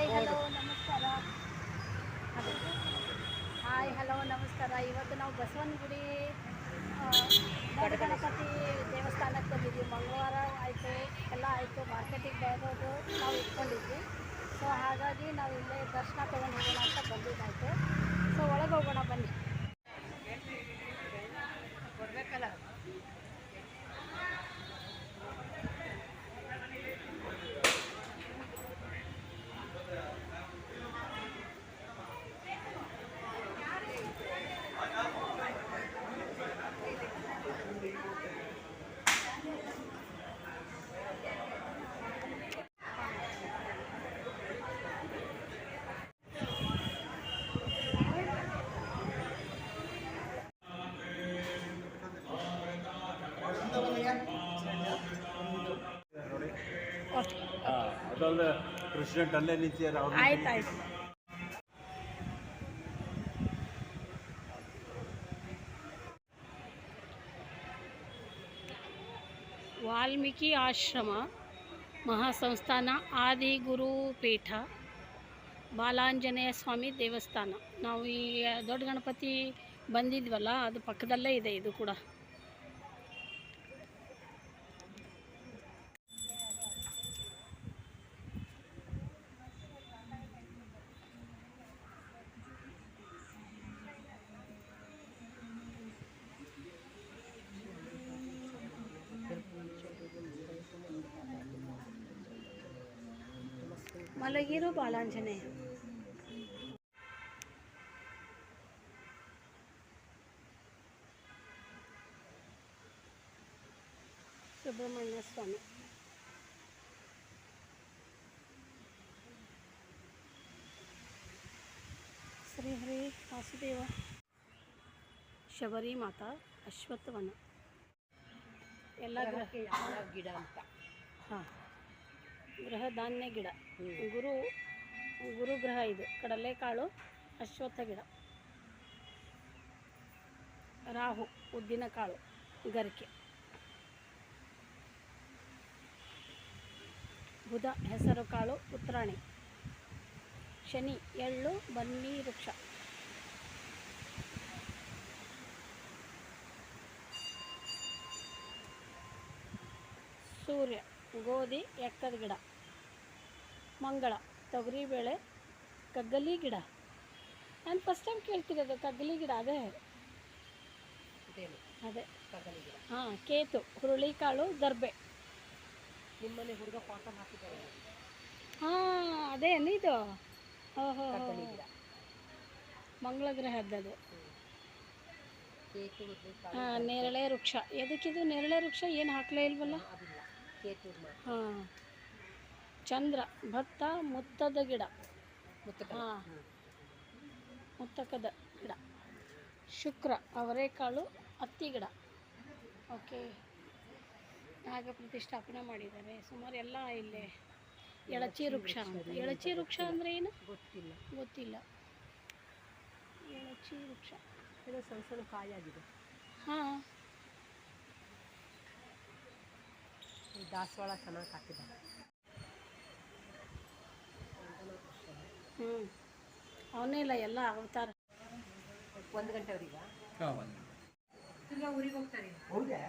Hi hello ನಮಸ್ಕಾರ. Hi hello ನಮಸ್ಕಾರ. ಇವತ್ತು ನಾವು ಬಸವನಗುಡಿ ಗಣಪತಿ ದೇವಸ್ಥಾನಕ್ಕೆ ಬಂದಿದ್ವಿ ಮಂಗಳವಾರ ಆಯಿತು, ಎಲ್ಲ ಆಯಿತು ಮಾರ್ಕೆಟಿಗೆ ಬರೋದು ನಾವು ಇಟ್ಕೊಂಡಿದ್ವಿ. ಸೊ ಹಾಗಾಗಿ ನಾವು ಇಲ್ಲೇ ದರ್ಶನ ತೊಗೊಂಡು ಹೋಗೋಣ ಅಂತ ಬಂದಿದ್ದಾಯಿತು. ಸೊ ಒಳಗೆ ಹೋಗೋಣ, ಬನ್ನಿ. ಅದಲ್ಲ ಪ್ರೆಸಿಡೆಂಟ್ ಅಲ್ಲೇ ನಿಂತಿದ್ದಾರೆ ಅವ್ರು ಆಯ್ತು ಆಯ್ತು. ವಾಲ್ಮೀಕಿ ಆಶ್ರಮ ಮಹಾಸಂಸ್ಥಾನ ಆದಿಗುರು ಪೀಠ ಬಾಲಾಂಜನೇಯ ಸ್ವಾಮಿ ದೇವಸ್ಥಾನ. ನಾವು ಈ ದೊಡ್ಡ ಗಣಪತಿ ಬಂದಿದ್ವಲ್ಲ ಅದು ಪಕ್ಕದಲ್ಲೇ ಇದೆ ಇದು ಕೂಡ. ಮಲಗಿರು ಬಾಲಾಂಜನೇಯ ಸುಬ್ರಹ್ಮಣ್ಯ ಸ್ವಾಮಿ ಶ್ರೀ ಹರಿ ವಾಸುದೇವ ಶಬರಿ ಮಾತಾ ಅಶ್ವತ್ಥವನ ಎಲ್ಲ ಗ್ರಹ ಗಿಡ ಅಂತ ಹಾಂ ಗೃಹ ಧಾನ್ಯ ಗಿಡ. ಗುರು ಗುರುಗ್ರಹ ಇದು. ಕಡಲೆಕಾಳು, ಅಶ್ವತ್ಥ ಗಿಡ. ರಾಹು, ಉದ್ದಿನ ಕಾಳು, ಗರಿಕೆ. ಬುಧ, ಹೆಸರು ಕಾಳು, ಉತ್ತರಾಣಿ. ಶನಿ, ಎಳ್ಳು, ಬನ್ನಿ ವೃಕ್ಷ. ಸೂರ್ಯ, ಗೋಧಿ ಎಕ್ಕದ ಗಿಡ. ಮಂಗಳ ತೊಗರಿಬೇಳೆ ಕಗ್ಗಲಿ ಗಿಡ. ನಾನು ಫಸ್ಟ್ ಟೈಮ್ ಕೇಳ್ತಿರೋದು ಕಗ್ಗಲಿ ಗಿಡ ಅದೇ. ಅದೇ. ಹಾಂ ಕೇತು ಹುರುಳಿಕಾಳು ದರ್ಬೆ. ನಿಮ್ಮನೆ ಹುಡುಗ ಪಾಠ ಹಾಕಿದ್ದಾರೆ. ಹಾಂ ಅದೇನು ಇದು ಓಹೋ ಮಂಗಳ ಗ್ರಹದ್ದು ಹಾಂ ನೇರಳೆ ವೃಕ್ಷ. ಎದಕ್ಕಿದು ನೇರಳೆ ವೃಕ್ಷ? ಏನು ಹಾಕಲೇ ಇಲ್ವಲ್ಲ? ಹಾಂ. ಚಂದ್ರ ಭತ್ತ ಮುತ್ತದ ಗಿಡ. ಹಾಂ. ಮುತ್ತಕದ ಗಿಡ. ಶುಕ್ರ ಅವರೆಕಾಳು ಹತ್ತಿ ಗಿಡ. ಓಕೆ. ನಾಗ ಪ್ರತಿಷ್ಠಾಪನೆ ಮಾಡಿದ್ದಾರೆ. ಸುಮಾರು ಎಲ್ಲ ಇಲ್ಲೇ ಎಳಚಿ ವೃಕ್ಷ ಅಂತ. ಎಳಚಿ ವೃಕ್ಷ ಅಂದರೆ ಏನು? ಗೊತ್ತಿಲ್ಲ. ಗೊತ್ತಿಲ್ಲ. ಎಳಚಿ ವೃಕ್ಷ. ಇದು ಸಣ್ಣ ಸಣ್ಣ ಕಾಯಾಗಿದೆ. ಹಾಂ. ದಾಸವಾಳ ಚೆನ್ನಾಗಿ ಹಾಕಿದ್ದಾರೆ. ಹ್ಞೂ ಅವನೇ ಇಲ್ಲ ಎಲ್ಲ ಅವತಾರ. ಒಂದು ಗಂಟೆವರೆಗೆ ಹಾಂ ಒಂದು ತಿರ್ಗಾ ಊರಿಗೆ ಹೋಗ್ತಾರೆ. ಹೌದಾ?